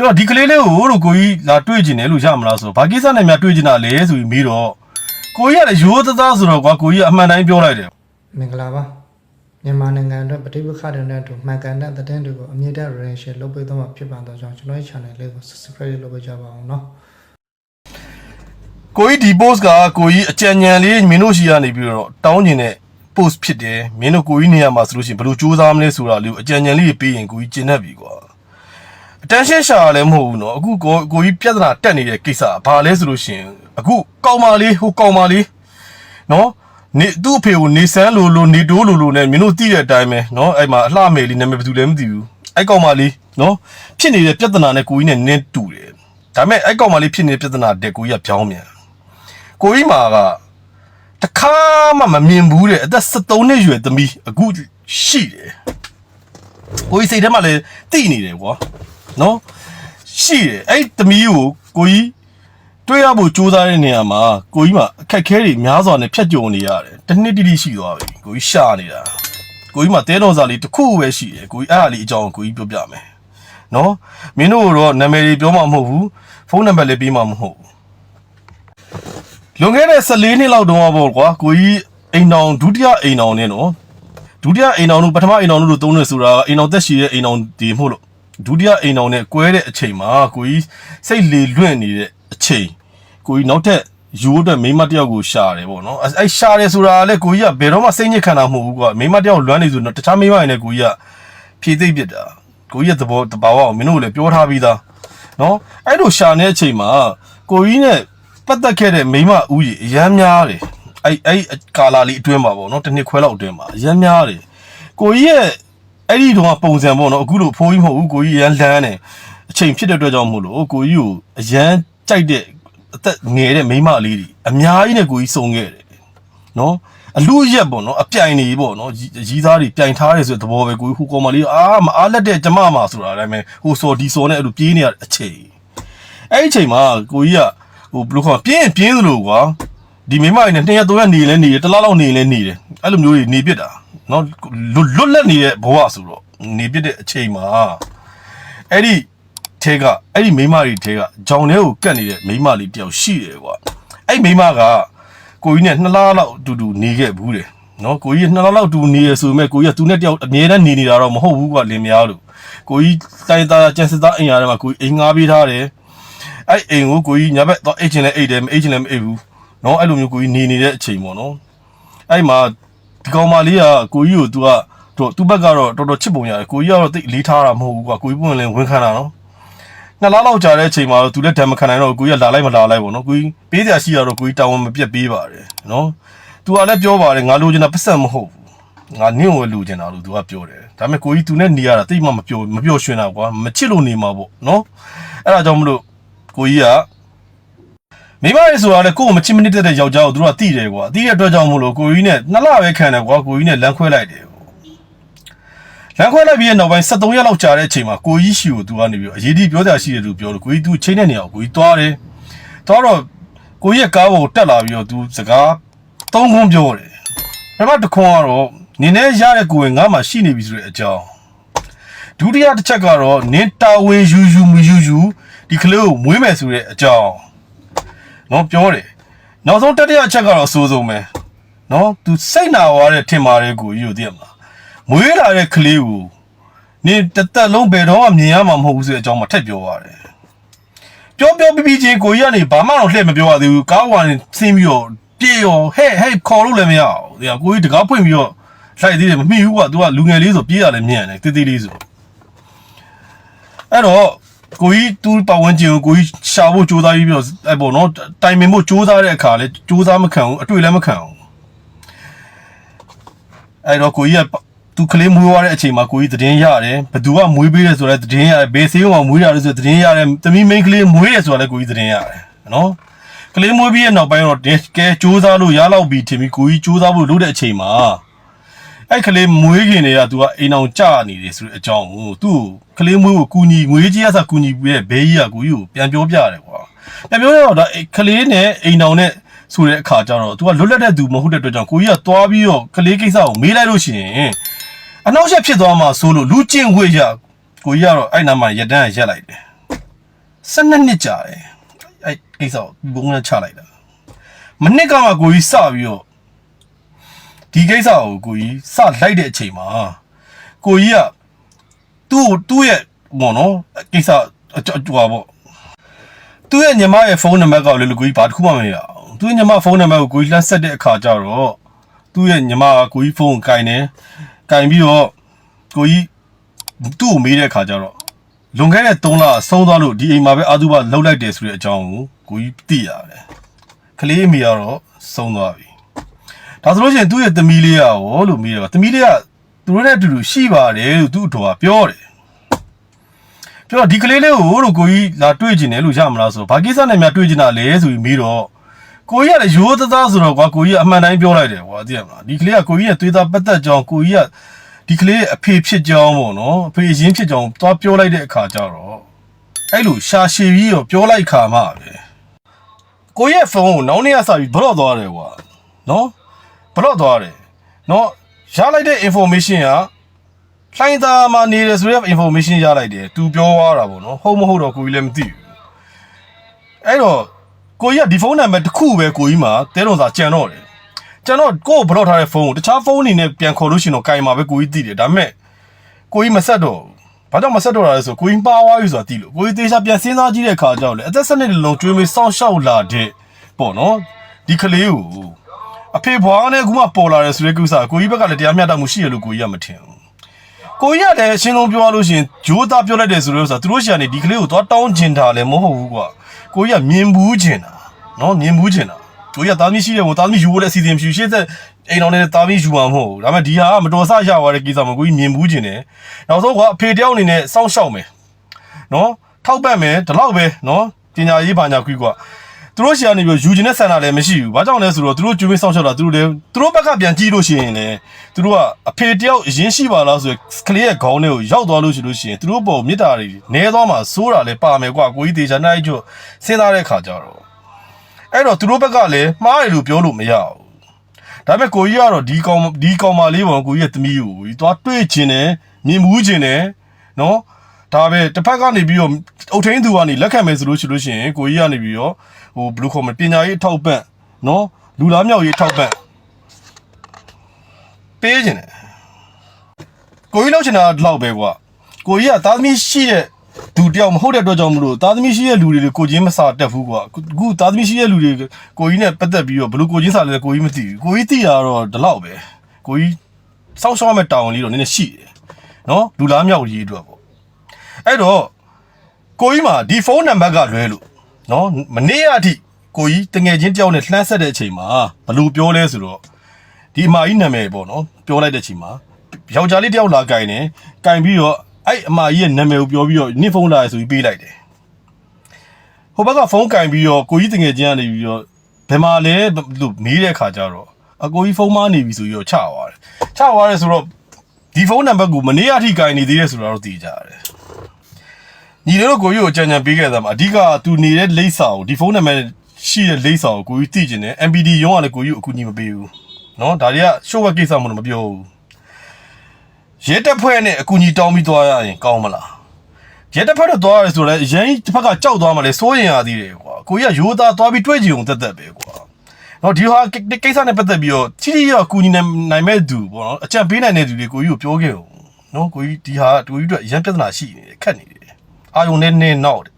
ဆိုတော့ဒီကလေးလေးကိုတို့ကိုကြီးလာတွေ့ကျင်တယ်လို့ရမလားဆိုတော့ဘာကိစ္စနဲ့များတွေ့ကျင်တာလဲဆိုပြီးမေးတော့ကိုကြီးကလည်းရိုးသားသားဆိုတော့ကွာကိုကြီးကအမှန်တိုင်းပြောလိုက်တယ်မင်္ဂလာပါမြန်မာနိုင်ငံအတွက်ပဋိပက္ခတွေနဲ့အတူမှန်ကန်တဲ့သတင်းတွေကိုအမြင့်တက် relation လုပ်ပေးသွားမှာဖြစ်ပါတော့ကြောင့်ကျွန်တော်ရဲ့ channel လေးကို subscribe လုပ်ပေးကြပါအောင်နော်ကိုကြီးဒီ post ကကိုကြီးအကြံဉာဏ်လေးမင်းတို့ရှိရနေပြီးတော့တောင်းကျင်တဲ့ post ဖြစ်တယ်မင်းတို့ကိုကြီးနေရာမှာဆိုလို့ရှိရင်ဘယ်လိုစူးစမ်းမလဲဆိုတာလေးကိုအကြံဉာဏ်လေးပေးရင်ကိုကြီးကျင်တတ်ပြီကွာ attention ရှာလည်းမဟုတ်ဘူးနော်အခုကိုကိုကြီးပြဿနာတက်နေတဲ့ကိစ္စဘာလဲဆိုလို့ရှင်အခုကောင်မလေးဟိုကောင်မလေးနော်နေသူ့အဖေကိုနေဆန်းလိုလိုနေတိုးလိုလိုနဲ့မင်းတို့သိတဲ့အတိုင်းပဲနော်အဲ့မှာအလှမယ်လေးနာမည်ဘယ်သူလဲမသိဘူးအဲ့ကောင်မလေးနော်ဖြစ်နေတဲ့ပြဿနာနဲ့ကိုကြီးနဲ့နင်းတူတယ်ဒါပေမဲ့အဲ့ကောင်မလေးဖြစ်နေတဲ့ပြဿနာတဲ့ကိုကြီးကပြောင်းမြန်ကိုကြီးမှာကတခါမှမမြင်ဘူးတဲ့အသက်73နှစ်ရွယ်သမီးအခုရှိတယ်ကိုကြီးစိတ်ထဲမှာလည်းတိနေတယ်ကွာ နော်ရှိတယ်အဲ့ဒီသမီးကိုကိုကြီးတွေ့ရဖို့ကြိုးစားတဲ့နေရာမှာကိုကြီးမှာအခက်အခဲတွေများစွာနဲ့ဖြတ်ကြုံနေရတယ်တစ်နှစ်တိတိရှိသွားပြီကိုကြီးရှာနေတာကိုကြီးမှာတဲတော်စာလေးတစ်ခုပဲရှိတယ်ကိုကြီးအဲ့ဒါလေးအကြောင်းကိုကိုကြီးပြောပြမယ်နော်မင်းတို့ကတော့နာမည်တွေပြောမှမဟုတ်ဘူးဖုန်းနံပါတ်လည်းပေးမှမဟုတ်ဘူးလွန်ခဲ့တဲ့14နှစ်လောက်တုန်းကပေါ့ကွာကိုကြီးအိမ်တော်ဒုတိယအိမ်တော်နဲ့နော်ဒုတိယအိမ်တော်တို့ပထမအိမ်တော်တို့သုံးနေဆိုတာကအိမ်တော်သက်ရှိတဲ့အိမ်တော်ဒီမဟုတ်လို့ ဒုတိယအိမ်တော်နဲ့ကွဲတဲ့အချိန်မှာကိုကြီးစိတ်လေလွင့်နေတဲ့အချိန်ကိုကြီးနောက်ထပ်ယူအတွက်မိန်းမတစ်ယောက်ကိုရှာတယ်ပေါ့နော်အဲအဲ့ရှာတယ်ဆိုတာကလည်းကိုကြီးကဘယ်တော့မှစိတ်ညစ်ခံတာမဟုတ်ဘူးကွာမိန်းမတစ်ယောက်လွမ်းနေဆိုတော့တခြားမိန်းမတွေနဲ့ကိုကြီးကဖြည့်သိမ့်ပြစ်တာကိုကြီးကသဘောတဘာဝအောင်မင်းတို့ကလည်းပြောထားပြီးသားနော်အဲ့လိုရှာနေတဲ့အချိန်မှာကိုကြီးနဲ့ပတ်သက်ခဲ့တဲ့မိမဦးကြီးအရမ်းများတယ်အဲ့အဲ့ကာလာလေးအတွင်းမှာပေါ့နော်တစ်နှစ်ခွဲလောက်အတွင်းမှာအရမ်းများတယ်ကိုကြီးရဲ့ အဲ့ဒီတော့ပုံစံပေါ့နော်အခုလိုဖိုးကြီးမဟုတ်ဘူးကိုကြီးအရမ်းလန်းတယ်အချိန်ဖြစ်တဲ့အတွက်ကြောင့်မို့လို့ကိုကြီးကိုအရမ်းကြိုက်တဲ့အသက်ငယ်တဲ့မိမလေးတွေအများကြီးနဲ့ကိုကြီးစုံခဲ့တယ်နော်အလူရက်ပေါ့နော်အပြိုင်နေပေါ့နော်ရီရီးသားတွေပြိုင်ထားတယ်ဆိုတဲ့သဘောပဲကိုကြီးဟိုကောင်မလေးအာမအားလက်တဲ့ကျမမှာဆိုတာဒါပေမဲ့ဟိုစော်ဒီစော်နဲ့အဲ့လိုပြေးနေရတဲ့အချိန်အဲ့ဒီအချိန်မှာကိုကြီးကဟိုဘယ်လိုခေါ်ပြင်းရင်ပြင်းသလိုကွာဒီမိမကြီးနဲ့နှစ်ရက်သုံးရက်နေလဲနေတယ်တစ်လားလောက်နေလဲနေတယ်အဲ့လိုမျိုးကြီးနေပြစ်တာ နော်လွတ်လပ်နေတဲ့ဘဝဆိုတော့နေပြတဲ့အချိန်မှာအဲ့ဒီထဲကအဲ့ဒီမိမတွေထဲကဂျောင်ထဲကိုကတ်နေတဲ့မိမလေးတယောက်ရှိတယ်ကွာအဲ့မိမကကိုကြီးနဲ့နှစ်လလောက်အတူတူနေခဲ့ဘူးတယ်နော်ကိုကြီးနှစ်လလောက်တူနေရဆိုပေမဲ့ကိုကြီးကသူနဲ့တယောက်အမြဲတမ်းနေနေတာတော့မဟုတ်ဘူးကွာလင်မယားလို့ကိုကြီးတိုင်းသားကျန်စစ်သားအိမ်ရထဲမှာကိုကြီးအိမ်ငါးပေးထားတယ်အဲ့အိမ်ကိုကိုကြီးညဘက်တော့အိတ်ချင်လဲအိတ်တယ်မအိတ်ချင်လဲမအိတ်ဘူးနော်အဲ့လိုမျိုးကိုကြီးနေနေတဲ့အချိန်ပေါ့နော်အဲ့မှာ ဒီကောင်မလေးကကိုကြီးကို तू ကတော့သူ့ဘက်ကတော့တော်တော်ချစ်ပုံရတယ်ကိုကြီးကတော့တိတ်လေးထားတာမဟုတ်ဘူးကွာကိုကြီးပုံလည်းဝန်ခံတာနော်နှစ်လားလောက်ကြာတဲ့အချိန်မှာတော့သူလည်းဓာတ်မခံနိုင်တော့ကိုကြီးကလာလိုက်မလာလိုက်ပေါ့နော်ကိုကြီးပေးစရာရှိရတော့ကိုကြီးတာဝန်မပြတ်ပေးပါတယ်နော်သူကလည်းပြောပါတယ်ငါလိုချင်တာပတ်စံမဟုတ်ဘူးငါနင့်ကိုလိုချင်တာလို့သူကပြောတယ်ဒါပေမဲ့ကိုကြီး तू နဲ့နေရတာတိတ်မှမပြောမပြောရွှင်တာကွာမချစ်လို့နေမှာပေါ့နော်အဲ့ဒါကြောင့်မလို့ကိုကြီးက မိမရေဆိုတာလေကိုယ်ကိုမချစ်မနစ်တဲ့ယောက်ျားကိုသူတို့ကတိတယ်ကွာတိတဲ့အတွက်ကြောင့်မို့လို့ကိုကြီးနဲ့နှစ်လပဲခံတယ်ကွာကိုကြီးနဲ့လမ်းခွဲလိုက်တယ်လမ်းခွဲလိုက်ပြီးတဲ့နောက်ပိုင်း73ရက်လောက်ကြာတဲ့အချိန်မှာကိုကြီးရှိကိုသူကနေပြီးအရေးကြီးပြောစရာရှိတယ်သူပြောလို့ကိုကြီးသူချိန်တဲ့နေရာကိုကိုကြီးသွားတယ်သွားတော့ကိုကြီးရဲ့ကားပေါ်တက်လာပြီးတော့သူစကားသုံးခွန်းပြောတယ်ပထမတစ်ခွန်းကတော့နင်းနဲ့ရတဲ့ကိုယ်ငါမှရှိနေပြီဆိုတဲ့အကြောင်းဒုတိယတစ်ချက်ကတော့နင်းတာဝန်ယူယူမယူယူဒီကလေးကိုမွေးမယ်ဆိုတဲ့အကြောင်း နော်ပြောတယ်နောက်ဆုံးတတိယအချက်ကတော့အဆိုးဆုံးပဲနော်သူစိတ်နာသွားတဲ့ထင်ပါတယ်ကိုယူသိရမလားမွေးလာတဲ့ကလေးကိုနေတသက်လုံးဘယ်တော့မှမြင်ရမှာမဟုတ်ဘူးဆိုတဲ့အကြောင်းမှထပ်ပြောရတယ်ပြောပြောပြပြချင်းကိုကြီးကနေဘာမှတော့လှည့်မပြောရသေးဘူးကားဝါနေဆင်းပြီးတော့ပြေရောဟဲ့ဟဲ့ခေါ်လို့လည်းမရဘူးဒီကကိုကြီးတကားဖွင့်ပြီးတော့လိုက်သေးတယ်မမိဘူးကွာ तू ကလူငယ်လေးဆိုပြေးရလည်းမြန်တယ်တိတိလေးဆိုအဲ့တော့ ကိုကြီးသူ့ပတ်ဝန်းကျင်ကိုကိုကြီးရှာဖို့ကြိုးစားပြီးပြီးတော့အဲ့ပေါ့နော်တိုင်ပင်ဖို့ကြိုးစားတဲ့အခါလဲကြိုးစားမခံဘူးအတွေ့လည်းမခံဘူးအဲ့တော့ကိုကြီးကသူကလေးမွေးသွားတဲ့အချိန်မှာကိုကြီးသတင်းရတယ်ဘသူကမွေးပေးတယ်ဆိုတော့သတင်းရတယ်ဘေးဆေးကမွေးရတယ်ဆိုတော့သတင်းရတယ်သမီးမိန်းကလေးမွေးတယ်ဆိုတော့လည်းကိုကြီးသတင်းရတယ်နော်ကလေးမွေးပြီးရဲ့နောက်ပိုင်းတော့ကဲကြိုးစားလို့ရလောက်ပြီထင်ပြီးကိုကြီးကြိုးစားဖို့လုပ်တဲ့အချိန်မှာ အဲ့ကလေးမွေးခင်တွေက तू ကအိမ်အောင်ကြာနေတယ်ဆိုတဲ့အကြောင်းကိုသူ့ကိုကလေးမွေးကိုကူညီငွေကြီးရစားကူညီပြီးရဲ့ဘေးကြီးကကိုကြီးကိုပြန်ပြောပြတယ်ကွာပြန်ပြောရတော့ဒါအဲ့ကလေးနဲ့အိမ်အောင်နဲ့ဆိုတဲ့အခါကျတော့ तू ကလွတ်လပ်တဲ့သူမဟုတ်တဲ့အတွက်ကြောင့်ကိုကြီးကသွားပြီးတော့ကလေးကိစ္စကိုမေးလိုက်လို့ရှိရင်အနောက်ရှက်ဖြစ်သွားမှဆိုလို့လူကျင့်ဝေ့ရကိုကြီးကတော့အဲ့နားမှာရတန်းရက်လိုက်တယ်12နှစ်ကြာတယ်အဲ့ကိစ္စကိုဘုံနဲ့ချလိုက်တာမနစ်ကမှကိုကြီးစပြီးတော့ ဒီကိစ္စကိုကိုကြီးစလိုက်တဲ့အချိန်မှာကိုကြီးကသူ့ကိုသူ့ရဲ့ဘောနော်ကိစ္စအကျဟိုပါပေါ့သူ့ရဲ့ညီမရဲ့ဖုန်းနံပါတ်ကလည်းကိုကြီးဘာတစ်ခုမှမရအောင်သူ့ညီမဖုန်းနံပါတ်ကိုကိုကြီးလှမ်းဆက်တဲ့အခါကျတော့သူ့ရဲ့ညီမကကိုကြီးဖုန်းကိုကင်တယ်ကင်ပြီးတော့ကိုကြီးသူ့ကိုမေးတဲ့အခါကျတော့လွန်ခဲ့တဲ့3လဆုံးသွားလို့ဒီအိမ်မှာပဲအာသူဘလှုပ်လိုက်တယ်ဆိုတဲ့အကြောင်းကိုကိုကြီးသိရတယ်။ကလေးအမိကတော့ဆုံးသွားပြီ။ ဒါဆိုလို့ရှိရင်သူ့ရဲ့သမီးလေးကရောလို့မေးတော့သမီးလေးကသူတို့နဲ့အတူတူရှိပါတယ်လို့သူ့အတော်ကပြောတယ်။ပြောတော့ဒီကလေးလေးကိုလို့ကိုကြီးလာတွေ့ကျင်တယ်လို့ရမလားဆိုတော့ဘာကိစ္စနဲ့များတွေ့ကျင်တာလဲဆိုပြီးမေးတော့ကိုကြီးကလည်းရိုးသားသားဆိုတော့ကွာကိုကြီးကအမှန်တိုင်းပြောလိုက်တယ်ကွာသိရမလားဒီကလေးကကိုကြီးရဲ့သွေးသားပတ်သက်ကြောင်းကိုကြီးကဒီကလေးရဲ့အဖေဖြစ်ကြောင်းပေါ့နော်အဖေအရင်ဖြစ်ကြောင်းသွားပြောလိုက်တဲ့အခါကျတော့အဲ့လိုရှာရှည်ပြီးတော့ပြောလိုက်ခါမှပဲကိုကြီးရဲ့ဖုန်းကိုနောင်နေရစပြီးဘလော့သွားတယ်ကွာနော် ဘလော့သွားတယ်နော်ရလိုက်တဲ့ information ကလှိုင်းသားမှာနေတယ်ဆိုတဲ့ information ရလိုက်တယ်သူပြောသွားတာပေါ့နော်ဟုတ်မဟုတ်တော့ကိုကြီးလည်းမသိဘူးအဲ့တော့ကိုကြီးကဒီဖုန်းနံပါတ်တစ်ခုပဲကိုကြီးမှာတဲတော်စာကြံတော့တယ်ကျွန်တော်ကိုယ်ဘလော့ထားတဲ့ဖုန်းကိုတခြားဖုန်းအနေနဲ့ပြန်ခေါ်လို့ရှိရင်တော့ကင်မှာပဲကိုကြီးသိတယ်ဒါပေမဲ့ကိုကြီးမဆက်တော့ဘူးဘာကြောင့်မဆက်တော့တာလဲဆိုကိုကြီးပါဝါယူဆိုတာသိလို့ကိုကြီးတေချာပြန်စဉ်းစားကြည့်တဲ့အခါကျတော့လေအသက်၁၂နှစ်လုံးကျွေးမေးစောင့်ရှောက်လာတဲ့ပေါ့နော်ဒီကလေးကို အဖေဘွားနဲ့အခုမှပေါ်လာတယ်ဆိုတဲ့ကိစ္စကိုကြီးဘက်ကလည်းတရားမျှတမှုရှိရလို့ကိုကြီးကမထင်ဘူးကိုကြီးကလည်းအရှင်းလုံးပြောရလို့ရှရင်ဂျိုးသားပြောလိုက်တယ်ဆိုလို့ဆိုတာသူတို့ရှာနေဒီကလေးကိုသွားတောင်းကျင်တာလည်းမဟုတ်ဘူးကွာကိုကြီးကမြင်ဘူးကျင်တာနော်မြင်ဘူးကျင်တာကိုကြီးကသားမီးရှိတယ်ကိုသားမီးယူဖို့လည်းအစီအစဉ်မရှိဘူးရှေ့သက်အိမ်တော်နဲ့သားမီးယူမှာမဟုတ်ဘူးဒါပေမဲ့ဒီဟာကမတော်ဆရသွားတဲ့ကိစ္စမှာကိုကြီးမြင်ဘူးကျင်တယ်နောက်ဆုံးကအဖေတယောက်အနေနဲ့စောင့်ရှောက်မယ်နော်ထောက်ပံ့မယ်ဒီလောက်ပဲနော်ပညာရေးဘာညာခွေးကွာ သူတို့ရှီကနေပြီးယူကျင်တဲ့ဆန္ဒလည်းမရှိဘူး။ဘာကြောင့်လဲဆိုတော့သူတို့ကျွေးမစောင့်ရှောက်တာသူတို့လည်းသူတို့ဘက်ကပြန်ကြည့်လို့ရှိရင်လည်းသူတို့ကအဖေတယောက်အရင်ရှိပါလားဆိုရယ်ကလေးရဲ့ခေါင်းထဲကိုရောက်သွားလို့ရှိလို့ရှိရင်သူတို့ပေါ်မြစ်တာတွေနဲသွားမှစိုးတာလည်းပါမယ်ကွာကိုကြီးတေချာနိုင်ကျွတ်စဉ်းစားတဲ့ခါကြတော့အဲ့တော့သူတို့ဘက်ကလည်းမှားတယ်လို့ပြောလို့မရဘူး။ဒါပေမဲ့ကိုကြီးကတော့ဒီကောင်ဒီကောင်မလေးပေါ့ကိုကြီးရဲ့သမီးကိုကိုကြီးသွားတွေ့ချင်တယ်မြင်မှုချင်တယ်နော် ဒါပဲတစ်ဖက်ကနေပြီးတော့အုတ်ထင်းသူကနေလက်ခံမယ်ဆိုလို့ရှိလို့ရှိရင်ကိုကြီးကနေပြီးတော့ဟိုဘယ်လိုခေါ်မလဲပညာရေးအထောက်ပံ့နော်လူသားမြောက်ရေးအထောက်ပံ့ပေးခြင်းတယ်ကိုကြီးလောက်ချင်တာဒီလောက်ပဲကွာကိုကြီးကသားသမီးရှိတဲ့သူတယောက်မဟုတ်တဲ့အတွက်ကြောင့်မလို့သားသမီးရှိတဲ့လူတွေကိုကြီးမစားတတ်ဘူးကွာအခုသားသမီးရှိတဲ့လူတွေကိုကြီးနဲ့ပတ်သက်ပြီးတော့ဘယ်လိုကိုကြီးစားလဲကိုကြီးမသိဘူးကိုကြီးသိတာတော့ဒီလောက်ပဲကိုကြီးစောင့်ရှောက်မဲ့တောင်းလေးတော့နည်းနည်းရှိတယ်နော်လူသားမြောက်ရေးအတွက်ပေါ့ အဲ့တော့ကိုကြီးမှာဒီဖုန်းနံပါတ်ကလွဲလို့နော်မနေ့ကအထိကိုကြီးတငယ်ချင်းတယောက်နဲ့လှမ်းဆက်တဲ့အချိန်မှာဘယ်လိုပြောလဲဆိုတော့ဒီအမကြီးနာမည်ပေါ့နော်ပြောလိုက်တဲ့အချိန်မှာယောက်ျားလေးတယောက်လာကင်တယ်ကင်ပြီးတော့အဲ့အမကြီးရဲ့နာမည်ကိုပြောပြီးတော့နင့်ဖုန်းလာရဆိုပြီးပေးလိုက်တယ်ဟိုဘက်ကဖုန်းကင်ပြီးတော့ကိုကြီးတငယ်ချင်းကနေပြီးတော့ဘယ်မှာလဲလို့မေးတဲ့ခါကျတော့အကိုကြီးဖုန်းမနေပြီဆိုပြီးတော့ချသွားတယ်ချသွားတယ်ဆိုတော့ဒီဖုန်းနံပါတ်ကိုမနေ့အထိကင်နေသေးတယ်ဆိုတော့သိကြတယ် ညီလေးတို့ကိုကြီးကိုကြံကြံပေးခဲ့တာမှာအဓိကသူနေတဲ့လိပ်စာကိုဒီဖုန်းနံပါတ်ရှိတဲ့လိပ်စာကိုကိုကြီးသိကျင်တယ် MPD ရုံးကလည်းကိုကြီးကိုအကူအညီမပေးဘူးเนาะဒါတွေကရှို့ဝက်ကိစ္စမှတော့မပြောဘူးရဲတပ်ဖွဲ့နဲ့အကူအညီတောင်းပြီးသွားရရင်ကောင်းမလားရဲတပ်ဖွဲ့တော့သွားရဲဆိုတော့ရန်တစ်ဖက်ကကြောက်သွားမှလည်းစိုးရင်ရသေးတယ်ကွာကိုကြီးကရိုးသားသွားပြီးတွေ့ကြုံတက်တက်ပဲကွာနော်ဒီဟာကိစ္စနဲ့ပတ်သက်ပြီးတော့ချီချီရောကူညီနိုင်မဲ့သူပေါ့နော်အကြံပေးနိုင်တဲ့သူတွေကိုကြီးကိုပြောခဲ့အောင်နော်ကိုကြီးဒီဟာကိုကြီးတို့အရင်ပြဿနာရှိနေတယ်ခက်နေတယ် အာယုံနဲ့နဲ့နောက်တယ်